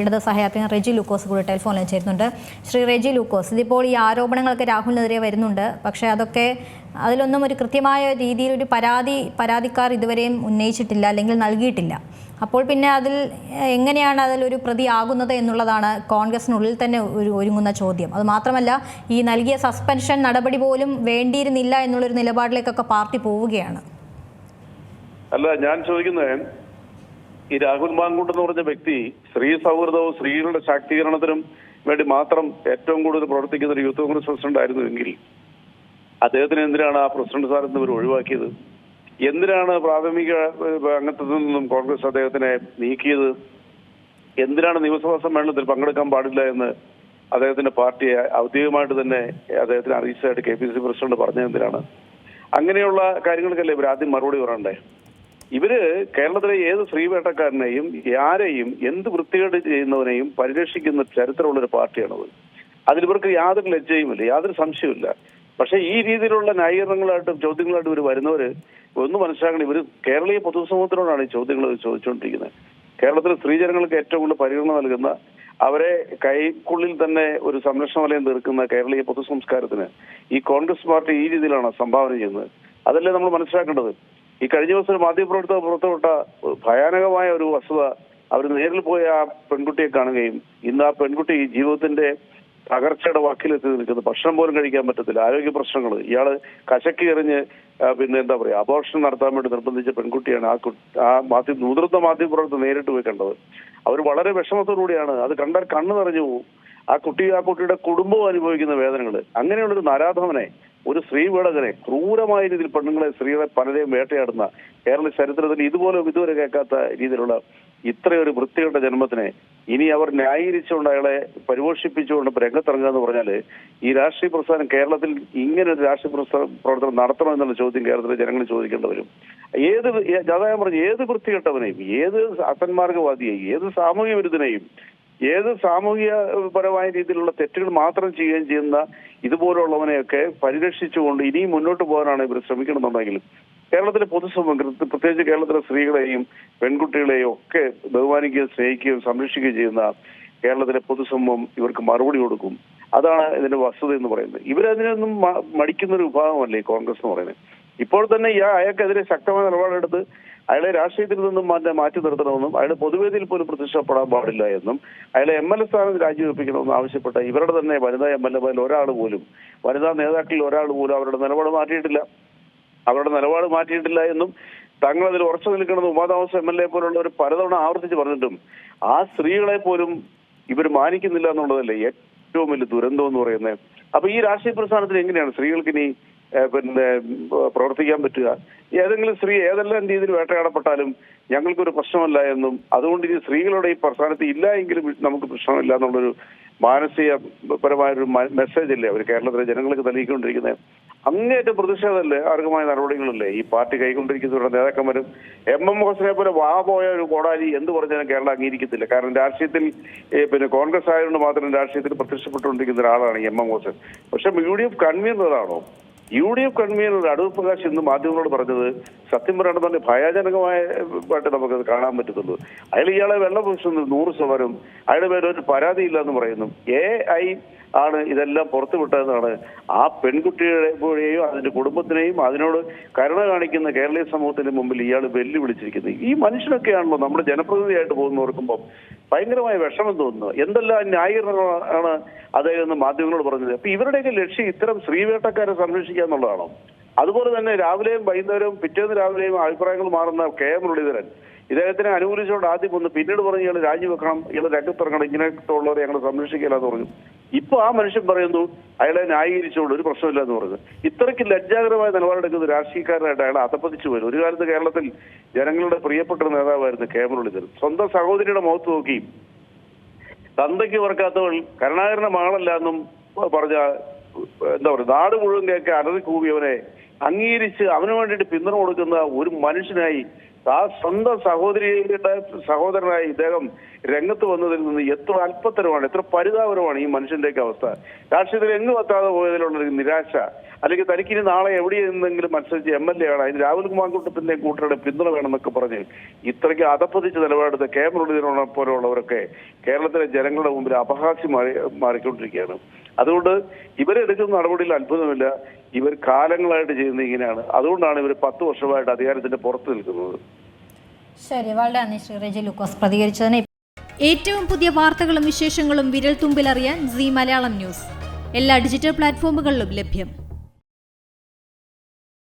ഇടത് സഹായത്തിന് റെജി ലൂക്കോസ് കൂടി ടെലിഫോണിൽ ചേരുന്നുണ്ട് ശ്രീ റെജി ലൂക്കോസ് ഇതിപ്പോൾ ഈ ആരോപണങ്ങളൊക്കെ രാഹുലിനെതിരെ വരുന്നുണ്ട്. പക്ഷേ അതൊക്കെ അതിലൊന്നും ഒരു കൃത്യമായ രീതിയിൽ ഒരു പരാതി പരാതിക്കാർ ഇതുവരെയും ഉന്നയിച്ചിട്ടില്ല അല്ലെങ്കിൽ നൽകിയിട്ടില്ല. അപ്പോൾ പിന്നെ അതിൽ എങ്ങനെയാണ് അതിലൊരു പ്രതി ആകുന്നത് എന്നുള്ളതാണ് കോൺഗ്രസിനുള്ളിൽ തന്നെ ഒരു ഒരുങ്ങുന്ന ചോദ്യം. അത് മാത്രമല്ല ഈ നൽകിയ സസ്പെൻഷൻ നടപടി പോലും വേണ്ടിയിരുന്നില്ല എന്നുള്ളൊരു നിലപാടിലേക്കൊക്കെ പാർട്ടി പോവുകയാണ്. അല്ല ഞാൻ ചോദിക്കുന്നത് ഈ രാഹുൽ മാങ്കൂട്ട് എന്ന് പറഞ്ഞ വ്യക്തി സ്ത്രീ സൗഹൃദവും സ്ത്രീകളുടെ ശാക്തീകരണത്തിനും വേണ്ടി മാത്രം ഏറ്റവും കൂടുതൽ പ്രവർത്തിക്കുന്ന ഒരു യൂത്ത് കോൺഗ്രസ് പ്രസിഡന്റ് ആയിരുന്നുവെങ്കിൽ അദ്ദേഹത്തിന് എന്തിനാണ് ആ പ്രസിഡന്റ് സ്ഥാനത്ത് ഇവർ ഒഴിവാക്കിയത്? എന്തിനാണ് പ്രാഥമിക അംഗത്വത്തിൽ നിന്നും കോൺഗ്രസ് അദ്ദേഹത്തിനെ നീക്കിയത്? എന്തിനാണ് നിയമസഭാ സമ്മേളനത്തിൽ പങ്കെടുക്കാൻ പാടില്ല എന്ന് അദ്ദേഹത്തിന്റെ പാർട്ടിയെ ഔദ്യോഗികമായിട്ട് തന്നെ അദ്ദേഹത്തിന് അറിയിച്ചതായിട്ട് കെ പി സി പ്രസിഡന്റ് പറഞ്ഞത് എന്തിനാണ്? അങ്ങനെയുള്ള കാര്യങ്ങൾക്കല്ലേ ഇവർ ആദ്യം മറുപടി പറയണ്ടേ? ഇവർ കേരളത്തിലെ ഏത് സ്ത്രീവേട്ടക്കാരനെയും ആരെയും എന്ത് വൃത്തികേട് ചെയ്യുന്നവനെയും പരിരക്ഷിക്കുന്ന ചരിത്രമുള്ള ഒരു പാർട്ടിയാണത്. അതിലിവർക്ക് യാതൊരു ലജ്ജയുമില്ല യാതൊരു സംശയവുമില്ല. പക്ഷേ ഈ രീതിയിലുള്ള ന്യായീകരണങ്ങളായിട്ടും ചോദ്യങ്ങളായിട്ടും ഇവർ വരുന്നവര് ഒന്ന് മനസ്സിലാക്കണം ഇവർ കേരളീയ പൊതുസമൂഹത്തിനോടാണ് ഈ ചോദ്യങ്ങൾ ചോദിച്ചുകൊണ്ടിരിക്കുന്നത്. കേരളത്തിലെ സ്ത്രീജനങ്ങൾക്ക് ഏറ്റവും കൂടുതൽ പരിഗണന നൽകുന്ന അവരെ കൈക്കുള്ളിൽ തന്നെ ഒരു സംരക്ഷണ വലയം തീർക്കുന്ന കേരളീയ പൊതുസംസ്കാരത്തിന് ഈ കോൺഗ്രസ് പാർട്ടി ഈ രീതിയിലാണ് സംഭാവന ചെയ്യുന്നത്. അതല്ലേ നമ്മൾ മനസ്സിലാക്കേണ്ടത്? ഈ കഴിഞ്ഞ ദിവസം ഒരു മാധ്യമപ്രവർത്തകർ പുറത്തുവിട്ട ഭയാനകമായ ഒരു വസ്തുത അവർ നേരിൽ പോയ ആ പെൺകുട്ടിയെ കാണുകയും ഇന്ന് ആ പെൺകുട്ടി ജീവിതത്തിന്റെ തകർച്ചയുടെ വാക്കിലെത്തി നിൽക്കുന്നു. ഭക്ഷണം പോലും കഴിക്കാൻ പറ്റത്തില്ല. ആരോഗ്യ പ്രശ്നങ്ങൾ. ഇയാൾ കശക്കി എറിഞ്ഞ് പിന്നെ എന്താ പറയാ അബോർഷൻ നടത്താൻ വേണ്ടി നിർബന്ധിച്ച പെൺകുട്ടിയാണ് ആ ആ മാധ്യമ മുതിർന്ന മാധ്യമപ്രവർത്തകർ നേരിട്ട് പോയി കണ്ടത്. അവർ വളരെ വിഷമത്തോടുകൂടിയാണ്. അത് കണ്ടാൽ കണ്ണു നിറഞ്ഞു പോകും ആ കുട്ടി ആ കുട്ടിയുടെ കുടുംബവും അനുഭവിക്കുന്ന വേദനകൾ അങ്ങനെയുള്ളൊരു നരാധവനെ ഒരു സ്ത്രീ വേടകനെ ക്രൂരമായ രീതിയിൽ പെണ്ണുങ്ങളെ സ്ത്രീകളെ പലരെയും വേട്ടയാടുന്ന കേരള ചരിത്രത്തിൽ ഇതുപോലെ ഇതുവരെ കേൾക്കാത്ത രീതിയിലുള്ള ഇത്രയൊരു വൃത്തികെട്ട ജന്മത്തിനെ ഇനി അവർ ന്യായീകരിച്ചുകൊണ്ട് അയാളെ പരിപോഷിപ്പിച്ചുകൊണ്ട് രംഗത്തിറങ്ങുക എന്ന് പറഞ്ഞാൽ ഈ രാഷ്ട്രീയ പ്രസ്ഥാനം കേരളത്തിൽ ഇങ്ങനെ ഒരു രാഷ്ട്രീയ പ്രസ്ഥാന പ്രവർത്തനം നടത്തണം എന്നുള്ള ചോദ്യം കേരളത്തിലെ ജനങ്ങൾ ചോദിക്കേണ്ടി വരും. ഏത് അതായത് പറഞ്ഞു ഏത് വൃത്തികെട്ടവനെയും ഏത് അസന്മാർഗവാദിയെയും ഏത് സാമൂഹ്യ വിരുദ്ധനെയും ഏത് സാമൂഹിക പരമായ രീതിയിലുള്ള തെറ്റുകൾ മാത്രം ചെയ്യുകയും ചെയ്യുന്ന ഇതുപോലുള്ളവനെയൊക്കെ പരിരക്ഷിച്ചുകൊണ്ട് ഇനിയും മുന്നോട്ട് പോകാനാണ് ഇവർ ശ്രമിക്കണമെന്നുണ്ടെങ്കിൽ കേരളത്തിലെ പൊതുസമൂഹത്തിൽ പ്രത്യേകിച്ച് കേരളത്തിലെ സ്ത്രീകളെയും പെൺകുട്ടികളെയും ഒക്കെ ബഹുമാനിക്കുകയും സ്നേഹിക്കുകയും സംരക്ഷിക്കുകയും ചെയ്യുന്ന കേരളത്തിലെ പൊതുസമൂഹം ഇവർക്ക് മറുപടി കൊടുക്കും. അതാണ് ഇതിന്റെ വസ്തുത എന്ന് പറയുന്നത്. ഇവരതിനൊന്നും മടിക്കുന്ന ഒരു വിഭാഗമല്ലേ കോൺഗ്രസ് എന്ന് പറയുന്നത്? ഇപ്പോൾ തന്നെ ഈ അയാൾക്കെതിരെ ശക്തമായ നിലപാടെടുത്ത് അയാളെ രാഷ്ട്രീയത്തിൽ നിന്നും മാറ്റി മാറ്റി നിർത്തണമെന്നും അയാളുടെ പൊതുവേദിയിൽ പോലും പ്രത്യക്ഷപ്പെടാൻ പാടില്ല എന്നും അയാളെ എം എൽ എ സ്ഥാനത്ത് രാജിവെപ്പിക്കണമെന്ന് ആവശ്യപ്പെട്ട ഇവരുടെ തന്നെ വനിതാ എം എൽ എമാരിൽ ഒരാൾ പോലും വനിതാ നേതാക്കളിൽ ഒരാൾ പോലും അവരുടെ നിലപാട് മാറ്റിയിട്ടില്ല. അവരുടെ നിലപാട് മാറ്റിയിട്ടില്ല എന്നും തങ്ങൾ അതിൽ ഉറച്ചു നിൽക്കണമെന്ന് ഉമാതാമസ് എം എൽ എ പോലുള്ള ഒരു പലതവണ ആവർത്തിച്ച് പറഞ്ഞിട്ടും ആ സ്ത്രീകളെ പോലും ഇവർ മാനിക്കുന്നില്ല എന്നുള്ളതല്ലേ ഏറ്റവും വലിയ ദുരന്തം എന്ന് പറയുന്നത്? അപ്പൊ ഈ രാഷ്ട്രീയ പ്രസ്ഥാനത്തിന് എങ്ങനെയാണ് സ്ത്രീകൾക്ക് ഇനി പിന്നെ പ്രവർത്തിക്കാൻ പറ്റുക. ഏതെങ്കിലും സ്ത്രീ ഏതെല്ലാം രീതിയിൽ വേട്ടയാടപ്പെട്ടാലും ഞങ്ങൾക്കൊരു പ്രശ്നമല്ല എന്നും അതുകൊണ്ട് ഇനി സ്ത്രീകളുടെ ഈ പ്രസ്ഥാനത്ത് ഇല്ല എങ്കിലും നമുക്ക് പ്രശ്നമില്ല എന്നുള്ളൊരു മാനസികപരമായൊരു മെസ്സേജ് അല്ലേ അവർ കേരളത്തിലെ ജനങ്ങൾക്ക് നൽകിക്കൊണ്ടിരിക്കുന്നത് അങ്ങേറ്റം പ്രതിഷേധമല്ലേ ആർഗമായ നടപടികളല്ലേ? ഈ പാർട്ടി കൈക്കൊണ്ടിരിക്കുന്നവരുടെ നേതാക്കന്മാരും എം എം ഹോസനെ പോലെ വാ പോയ ഒരു കോടാലി എന്ത് പറഞ്ഞാലും കേരളം അംഗീകരിക്കത്തില്ല. കാരണം രാഷ്ട്രീയത്തിൽ പിന്നെ കോൺഗ്രസ് ആയതുകൊണ്ട് മാത്രം രാഷ്ട്രീയത്തിൽ പ്രത്യക്ഷപ്പെട്ടുകൊണ്ടിരിക്കുന്ന ഒരാളാണ് എം എം ഹോസൻ പക്ഷെ U D F കൺവീനറാണോ? U D F convener Adoor Prakash ഇന്ന് മാധ്യമങ്ങളോട് പറഞ്ഞത് സത്യം പറയണമെന്നുണ്ടെങ്കിൽ ഭയാജനകമായ പാട്ട് നമുക്കത് കാണാൻ പറ്റത്തുള്ളൂ. അയാൾ ഇയാളെ വെള്ളം പൂശുന്നത് നൂറ് ശതമാനം അയാളുടെ പേര് ഒരു പരാതിയില്ല എന്ന് പറയുന്നു. എ ഐ ആണ് ഇതെല്ലാം പുറത്തു വിട്ടതെന്നാണ് ആ പെൺകുട്ടിയുടെയും അതിന്റെ കുടുംബത്തിനെയും അതിനോട് കരുണ കാണിക്കുന്ന കേരളീയ സമൂഹത്തിന്റെ മുമ്പിൽ ഇയാൾ വെല്ലുവിളിച്ചിരിക്കുന്നത്. ഈ മനുഷ്യനൊക്കെയാണല്ലോ നമ്മുടെ ജനപ്രതിനിധിയായിട്ട് പോകുന്ന ഓർക്കുമ്പോൾ ഭയങ്കരമായ വിഷമം തോന്നുന്നു. എന്തെല്ലാം ന്യായീകരണങ്ങളാണ് അദ്ദേഹം എന്ന് മാധ്യമങ്ങളോട് പറഞ്ഞത്? അപ്പൊ ഇവരുടെയൊക്കെ ലക്ഷ്യം ഇത്തരം സ്ത്രീവേട്ടക്കാരെ സംരക്ഷിക്കുക എന്നുള്ളതാണോ. അതുപോലെ തന്നെ രാവിലെയും വൈകുന്നേരവും പിറ്റേന്ന് രാവിലെയും അഭിപ്രായങ്ങൾ മാറുന്ന കെ എം മുരളീധരൻ. ഇദ്ദേഹത്തിനെ അനുകൂലിച്ചുകൊണ്ട് ആദ്യം വന്ന് പിന്നീട് പറഞ്ഞു ഇയാൾ രാജിവെക്കണം ഇയാൾ രംഗത്തിറങ്ങണം ഉള്ളവരെ ഞങ്ങൾ സംരക്ഷിക്കില്ല എന്ന് പറഞ്ഞു. ഇപ്പൊ ആ മനുഷ്യൻ പറയുന്നു അയാളെ ന്യായീകരിച്ചുകൊണ്ട് ഒരു പ്രശ്നമില്ല എന്ന് പറഞ്ഞു. ഇത്രയ്ക്ക് ലജ്ജാകരമായ നിലപാടെടുക്കുന്ന രാഷ്ട്രീയക്കാരനായിട്ട് അയാൾ അതപ്പതിച്ചു വരും ഒരു കാലത്ത് കേരളത്തിൽ ജനങ്ങളുടെ പ്രിയപ്പെട്ട നേതാവായിരുന്നു കെ മുരളീധരൻ. സ്വന്തം സഹോദരിയുടെ മുഖത്ത് നോക്കി തന്തയ്ക്ക് വർക്കാത്തവൾ കരുണാകരന്റെ മകളല്ല എന്നും പറഞ്ഞ എന്താ പറയുക നാട് മുഴുവൻ കേൾക്കെ അലറി കൂവിയവനെ അംഗീകരിച്ച് അവന് വേണ്ടിയിട്ട് പിന്തുണ കൊടുക്കുന്ന ഒരു മനുഷ്യനായി ആ സ്വന്തം സഹോദരിയുടെ സഹോദരനായ ഇദ്ദേഹം രംഗത്ത് വന്നതിൽ നിന്ന് എത്ര അല്പത്തരമാണ് എത്ര പരിതാപരമാണ് ഈ മനുഷ്യന്റെയൊക്കെ അവസ്ഥ. രാഷ്ട്രീയത്തിൽ എങ്ങും എത്താതെ പോയതിലുള്ള ഒരു നിരാശ. അല്ലെങ്കിൽ തനിക്ക് ഇനി നാളെ എവിടെ നിന്നെങ്കിലും മത്സരിച്ച് എം എൽ എ ആണ്. അതിന് രാഹുൽ കുമാർകൂട്ടത്തിന്റെ കൂട്ടരുടെ പിന്തുണ വേണമെന്നൊക്കെ പറഞ്ഞ് ഇത്രയ്ക്ക് അതപ്പതിച്ച് നിലപാടെടുത്ത കെ മുരളീധരനെ പോലെയുള്ളവരൊക്കെ കേരളത്തിലെ ജനങ്ങളുടെ മുമ്പിൽ അപഹാസ്യം മാറി മാറിക്കൊണ്ടിരിക്കുകയാണ്. അതുകൊണ്ട് ഇവരെടുക്കുന്ന നടപടിയിൽ അത്ഭുതമില്ല. ഇവർ കാലങ്ങളായിട്ട് ചെയ്യുന്ന ഇങ്ങനെയാണ്. അതുകൊണ്ടാണ് ഇവർ പത്ത് വർഷമായിട്ട് അധികാരത്തിന്റെ പുറത്ത് നിൽക്കുന്നത്. ശരി വളരെ റെജി ലൂക്കോസ് പ്രതികരിച്ചതിന്. ഏറ്റവും പുതിയ വാർത്തകളും വിശേഷങ്ങളും വിരൽ തുമ്പിലറിയാൻ സി മലയാളം ന്യൂസ്. എല്ലാ ഡിജിറ്റൽ പ്ലാറ്റ്ഫോമുകളിലും ലഭ്യം.